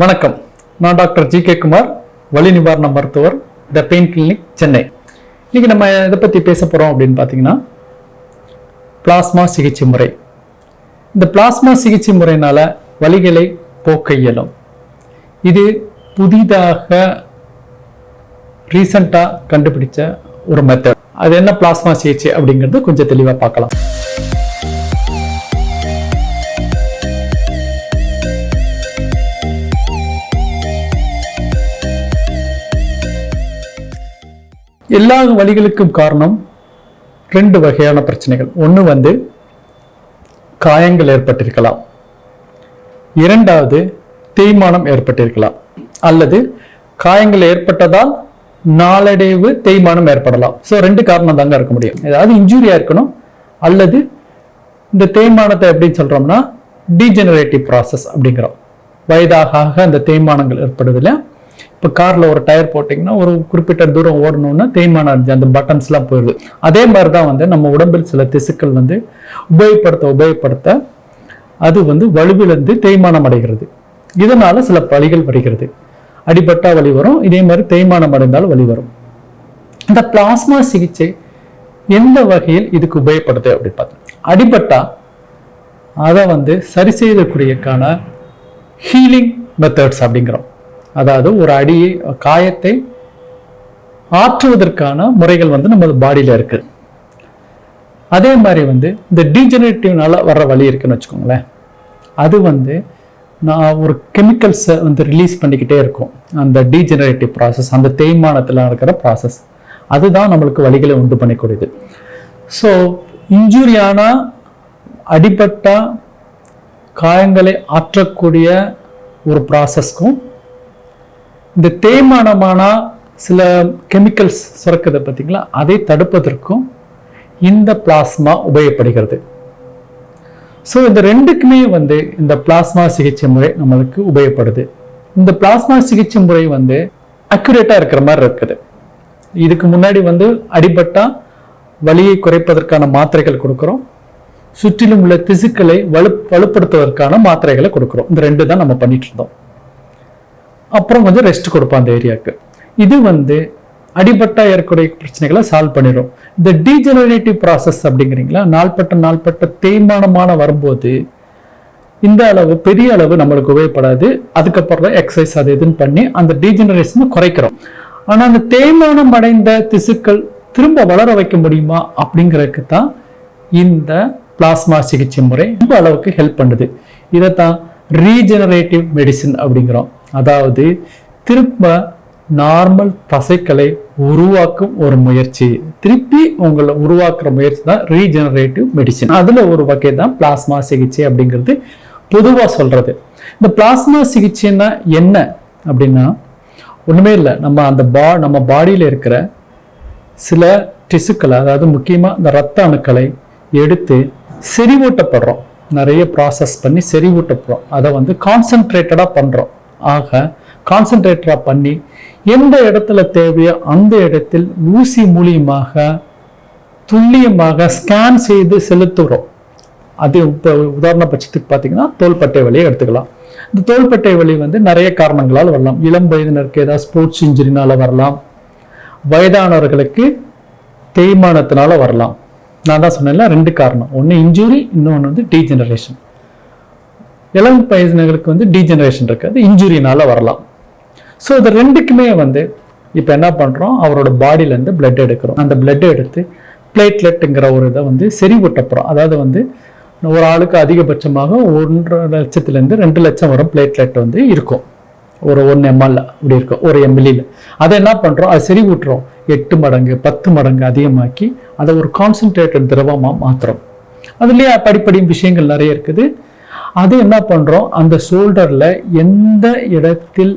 வணக்கம். நான் doctor G K Kumar வலி நிவாரண மருத்துவர் த பெயின் கிளினிக் சென்னை. இன்னைக்கு நம்ம இதை பற்றி பேச போகிறோம் அப்படின்னு பார்த்தீங்கன்னா பிளாஸ்மா சிகிச்சை முறை. இந்த பிளாஸ்மா சிகிச்சை முறையினால் வலிகளை போக்க இயலும். இது புதிதாக ரீசண்டாக கண்டுபிடிச்ச ஒரு மெத்தட் அது என்ன பிளாஸ்மா சிகிச்சை அப்படிங்கிறது கொஞ்சம் தெளிவாக பார்க்கலாம். எல்லா வழிகளுக்கும் காரணம் ரெண்டு வகையான பிரச்சனைகள். ஒன்று வந்து காயங்கள் ஏற்பட்டிருக்கலாம். இரண்டாவது தேய்மானம் ஏற்பட்டிருக்கலாம். அல்லது காயங்கள் ஏற்பட்டதால் நாளடைவு தேய்மானம் ஏற்படலாம். ஸோ ரெண்டு காரணம் தாங்க இருக்க முடியும். ஏதாவது இன்ஜூரியா இருக்கணும் அல்லது இந்த தேய்மானத்தை எப்படின்னு சொல்றோம்னா டீஜெனரேட்டிவ் ப்ராசஸ் அப்படிங்கிறோம். வயதாக அந்த தேய்மானங்கள் ஏற்படுது இப்போ காரில் ஒரு டயர் போட்டிங்கன்னா ஒரு குறிப்பிட்ட தூரம் ஓடணும்னா தேய்மானம் அடைஞ்சு அந்த பட்டன்ஸ்லாம் போயிடுது. அதே மாதிரி தான் வந்து நம்ம உடம்பில் சில திசுக்கள் வந்து உபயோகப்படுத்த உபயோகப்படுத்த அது வந்து வலுவிழந்து தேய்மானம் அடைகிறது. இதனால சில பலிகள் வருகிறது. அடிபட்டா வலி வரும் இதே மாதிரி தேய்மானம் அடைந்தால் வலி வரும். இந்த பிளாஸ்மா சிகிச்சை எந்த வகையில் இதுக்கு உபயோகப்படுது அப்படின்னு பார்த்தோம் அடிபட்டா அதை வந்து சரி செய்யக்கூடியக்கான ஹீலிங் மெத்தட்ஸ் அப்படிங்கிறோம். அதாவது ஒரு அடி காயத்தை ஆற்றுவதற்கான முறைகள் வந்து நம்ம பாடியில் இருக்குது அதே மாதிரி வந்து இந்த டீஜெனரேட்டிவ்னால வர்ற வழி இருக்குன்னு வச்சுக்கோங்களேன். அது வந்து நான் ஒரு கெமிக்கல்ஸை வந்து ரிலீஸ் பண்ணிக்கிட்டே இருக்கும். அந்த டீஜெனரேட்டிவ் ப்ராசஸ் அந்த தேய்மானத்தில் நடக்கிற ப்ராசஸ் அதுதான் நம்மளுக்கு வழிகளை உண்டு பண்ணக்கூடியது ஸோ இன்ஜூரியான அடிபட்ட காயங்களை ஆற்றக்கூடிய ஒரு ப்ராசஸ்க்கும் இந்த தேய்மானமான சில கெமிக்கல்ஸ் சுரக்குது பார்த்தீங்களா அதை தடுப்பதற்கும் இந்த பிளாஸ்மா உபயோகப்படுகிறது. ஸோ இந்த ரெண்டுக்குமே வந்து இந்த பிளாஸ்மா சிகிச்சை முறை நம்மளுக்கு உபயோகப்படுது. இந்த பிளாஸ்மா சிகிச்சை முறை வந்து அக்யூரேட்டாக இருக்கிற மாதிரி இருக்குது. இதுக்கு முன்னாடி வந்து அடிபட்டா வலியை குறைப்பதற்கான மாத்திரைகள் கொடுக்குறோம். சுற்றிலும் உள்ள திசுக்களை வலு வலுப்படுத்துவதற்கான மாத்திரைகளை கொடுக்குறோம். இந்த ரெண்டு தான் நம்ம பண்ணிட்டு இருந்தோம். அப்புறம் கொஞ்சம் ரெஸ்ட் கொடுப்போம் அந்த ஏரியாவுக்கு இது வந்து அடிபட்டா ஏற்கக்கூடிய பிரச்சனைகளை சால்வ் பண்ணிடும் இந்த டீஜெனரேட்டிவ் ப்ராசஸ் அப்படிங்கிறீங்களா? நாள்பட்ட நாள்பட்ட தேய்மானமான வரும்போது இந்த அளவு பெரிய அளவு நம்மளுக்கு உபயோகப்படாது. அதுக்கப்புறம் தான் எக்ஸசைஸ் அது இதுன்னு பண்ணி அந்த டீஜெனரேஷனை குறைக்கிறோம். ஆனால் அந்த தேய்மானம் அடைந்த திசுக்கள் திரும்ப வளர வைக்க முடியுமா? அப்படிங்கிறதுக்கு தான் இந்த பிளாஸ்மா சிகிச்சை முறை ரொம்ப அளவுக்கு ஹெல்ப் பண்ணுது. இதை தான் ரீஜெனரேட்டிவ் மெடிசின் அப்படிங்கிறோம். அதாவது திரும்ப நார்மல் தசைக்களை உருவாக்கும் ஒரு முயற்சி. திருப்பி உங்களை உருவாக்குற முயற்சி தான் ரீஜெனரேட்டிவ் மெடிசின் அதில் ஒரு வகை தான் பிளாஸ்மா சிகிச்சை அப்படிங்கிறது பொதுவாக சொல்கிறது இந்த பிளாஸ்மா சிகிச்சைன்னா என்ன அப்படின்னா ஒன்றுமே இல்லை. நம்ம அந்த பா நம்ம பாடியில் இருக்கிற சில டிசுக்களை அதாவது முக்கியமாக இந்த ரத்த அணுக்களை எடுத்து செறிவூட்டப்படுறோம். நிறைய ப்ராசஸ் பண்ணி செறிவூட்டப்படுறோம். அதை வந்து கான்சன்ட்ரேட்டடாக பண்ணுறோம் ஆக கான்சென்ட்ரேட்டரா பண்ணி எந்த இடத்துல தேவையோ அந்த இடத்தில் ஊசி மூலியமாக துல்லியமாக ஸ்கேன் செய்து செலுத்துகிறோம். அது இப்போ உதாரண பட்சத்துக்கு பார்த்தீங்கன்னா தோள்பட்டை வலியை எடுத்துக்கலாம். இந்த தோள்பட்டை வலி வந்து நிறைய காரணங்களால் வரலாம். இளம் வயதினருக்கு ஏதாவது ஸ்போர்ட்ஸ் இன்ஜுரினால வரலாம். வயதானவர்களுக்கு தேய்மானத்தினால வரலாம். நான் தான் சொன்னேன்ல ரெண்டு காரணம். ஒன்று இன்ஜுரி இன்னொன்று வந்து டீஜெனரேஷன் இளம் வயதினர்களுக்கு வந்து டீஜெனரேஷன் இருக்காது அது இன்ஜுரினால வரலாம். ஸோ இது ரெண்டுக்குமே வந்து இப்போ என்ன பண்ணுறோம் அவரோட பாடியிலேருந்து பிளட் எடுக்கிறோம். அந்த பிளட் எடுத்து பிளேட்லெட்டுங்கிற ஒரு இதை வந்து செறிவூட்டப்புறோம் அதாவது வந்து ஒரு ஆளுக்கு அதிகபட்சமாக ஒன்றரை லட்சத்துலேருந்து ரெண்டு லட்சம் வரும் பிளேட்லெட் வந்து இருக்கும். ஒரு ஒன் எம்எல்ல அப்படி இருக்கும் ஒரு எம்எல்ஏல அதை என்ன பண்ணுறோம் அதை செறிவூட்டுறோம். எட்டு மடங்கு பத்து மடங்கு அதிகமாக்கி அதை ஒரு கான்சன்ட்ரேட்டட் திரவமாக மாற்றுறோம் அதுலேயே படிப்படி விஷயங்கள் நிறைய இருக்குது. அது என்ன பண்ணுறோம் அந்த ஷோல்டரில் எந்த இடத்தில்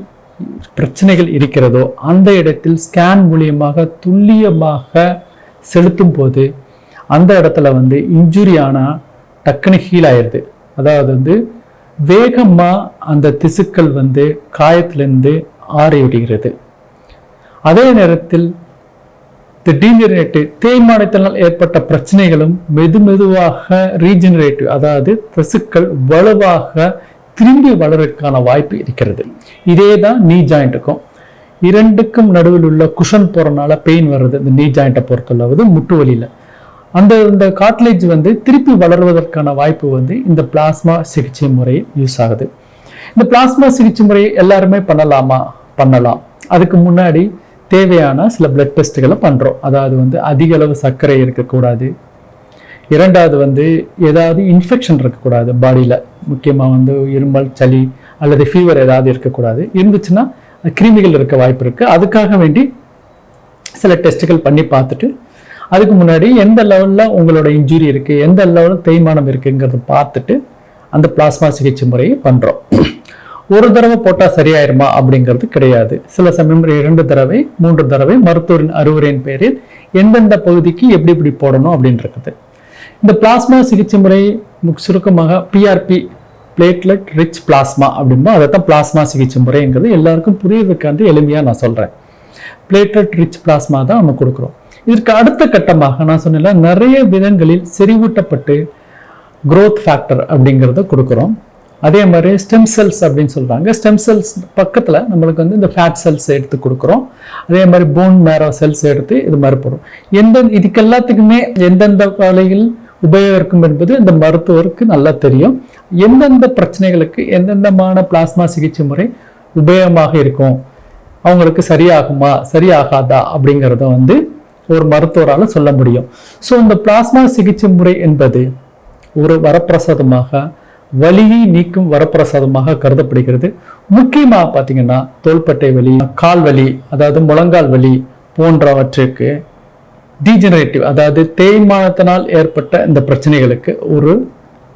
பிரச்சனைகள் இருக்கிறதோ அந்த இடத்தில் ஸ்கேன் மூலியமாக துல்லியமாக செலுத்தும் போது அந்த இடத்துல வந்து இன்ஜுரி ஆனால் டக்குன்னு ஹீல் ஆயிடுது அதாவது வந்து வேகமாக அந்த திசுக்கள் வந்து காயத்திலிருந்து ஆறி விடுகிறது அதே நேரத்தில் டீஜெனரேட்டிவ் தேய்மானத்தினால் ஏற்பட்ட பிரச்சனைகளும் மெது மெதுவாக ரீஜெனரேட்டிவ் அதாவது திசுக்கள் வலுவாக திரும்பி வளர்றதுக்கான வாய்ப்பு இருக்கிறது. இதே தான் நீ ஜாயிண்ட்டுக்கும் இரண்டுக்கும் நடுவில் உள்ள குஷன் போகிறனால பெயின் வர்றது இந்த நீ ஜாயிண்ட்டை பொறுத்தளவு முட்டு வலியில். அந்த இந்த காட்லேஜ் வந்து திருப்பி வளர்வதற்கான வாய்ப்பு வந்து இந்த பிளாஸ்மா சிகிச்சை முறை யூஸ் ஆகுது. இந்த பிளாஸ்மா சிகிச்சை முறை எல்லாருமே பண்ணலாமா? பண்ணலாம். அதுக்கு முன்னாடி தேவையான சில பிளட் டெஸ்ட்டுகளை பண்ணுறோம் அதாவது வந்து அதிக அளவு சர்க்கரை இருக்கக்கூடாது. இரண்டாவது வந்து ஏதாவது இன்ஃபெக்ஷன் இருக்கக்கூடாது பாடியில் முக்கியமாக வந்து இருமல் சளி அல்லது ஃபீவர் ஏதாவது இருக்கக்கூடாது. இருந்துச்சுன்னா கிருமிகள் இருக்க வாய்ப்பு இருக்குது அதுக்காக வேண்டி சில டெஸ்ட்டுகள் பண்ணி பார்த்துட்டு அதுக்கு முன்னாடி எந்த லெவலில் உங்களோட இன்ஜுரி இருக்குது எந்த லெவலில் தேய்மானம் இருக்குங்கிறத பார்த்துட்டு அந்த பிளாஸ்மா சிகிச்சை முறையை பண்ணுறோம் ஒரு தடவை போட்டால் சரியாயிருமா அப்படிங்கிறது கிடையாது. சில சமயம் இரண்டு தடவை மூன்று தடவை மருத்துவரின் அறிவுரையின் பேரில் எந்தெந்த பகுதிக்கு எப்படி எப்படி போடணும் அப்படின்றது. இந்த பிளாஸ்மா சிகிச்சை முறை சுருக்கமாக பிஆர்பி பிளேட்லெட் ரிச் பிளாஸ்மா அப்படின்னா அதை தான் பிளாஸ்மா சிகிச்சை முறைங்கிறது எல்லாருக்கும் புரியுறதுக்காண்டி எளிமையாக நான் சொல்கிறேன் பிளேட்லெட் ரிச் பிளாஸ்மா தான் நம்ம கொடுக்குறோம். இதற்கு அடுத்த கட்டமாக நான் சொன்னேன் நிறைய விதங்களில் செறிவூட்டப்பட்டு குரோத் ஃபேக்டர் அப்படிங்கிறத கொடுக்குறோம். அதே மாதிரி ஸ்டெம் செல்ஸ் அப்படின்னு சொல்கிறாங்க ஸ்டெம் செல்ஸ் பக்கத்தில் நம்மளுக்கு வந்து இந்த ஃபேட் செல்ஸ் எடுத்து கொடுக்குறோம். அதே மாதிரி போன் மேரோ செல்ஸ் எடுத்து இது மாதிரி போடுறோம். எந்த இதுக்கு எல்லாத்துக்குமே எந்தெந்த வேலைகள் உபயோகிக்கும் என்பது இந்த மருத்துவருக்கு நல்லா தெரியும். எந்தெந்த பிரச்சனைகளுக்கு எந்தெந்தமான பிளாஸ்மா சிகிச்சை முறை உபயோகமாக இருக்கும்? அவங்களுக்கு சரியாகுமா சரியாகாதா அப்படிங்கிறத வந்து ஒரு மருத்துவரால் சொல்ல முடியும். ஸோ இந்த பிளாஸ்மா சிகிச்சை முறை என்பது ஒரு வரப்பிரசாதமாக வலியை நீக்கும் வரப்பிரசாதமாக கருதப்படுகிறது. முக்கியமாக பார்த்தீங்கன்னா தோள்பட்டை வலி கால் வலி அதாவது முழங்கால் வலி போன்றவற்றுக்கு டீஜெனரேட்டிவ் அதாவது தேய்மானத்தினால் ஏற்பட்ட இந்த பிரச்சனைகளுக்கு ஒரு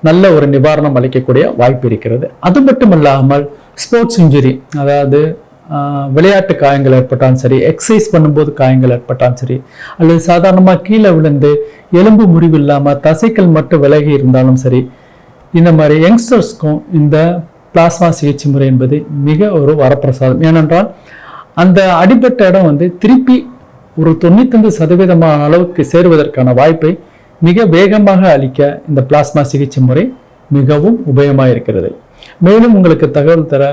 நல்ல ஒரு நிவாரணம் அளிக்கக்கூடிய வாய்ப்பு இருக்கிறது. அது மட்டும் இல்லாமல் ஸ்போர்ட்ஸ் இன்ஜுரி அதாவது விளையாட்டு காயங்கள் ஏற்பட்டாலும் சரி எக்ஸசைஸ் பண்ணும்போது காயங்கள் ஏற்பட்டாலும் சரி அல்லது சாதாரணமாக கீழே விழுந்து எலும்பு முறிவு இல்லாமல் தசைக்கள் மட்டும் விலகி இருந்தாலும் சரி இந்த மாதிரி யங்ஸ்டர்ஸ்க்கும் இந்த பிளாஸ்மா சிகிச்சை முறை என்பது மிக ஒரு வரப்பிரசாதம். ஏனென்றால் அந்த அடிபட்ட இடம் வந்து திருப்பி ஒரு தொண்ணூத்தஞ்சு சதவீதமான அளவுக்கு சேருவதற்கான வாய்ப்பை மிக வேகமாக அளிக்க இந்த பிளாஸ்மா சிகிச்சை முறை மிகவும் உபயோகமாக இருக்கிறது மேலும் உங்களுக்கு தகவல் தர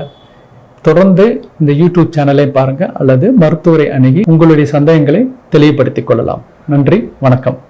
தொடர்ந்து இந்த யூடியூப் சேனலை பாருங்கள் அல்லது மருத்துவரை அணுகி உங்களுடைய சந்தேகங்களை தெளிவுபடுத்திக் கொள்ளலாம். நன்றி வணக்கம்.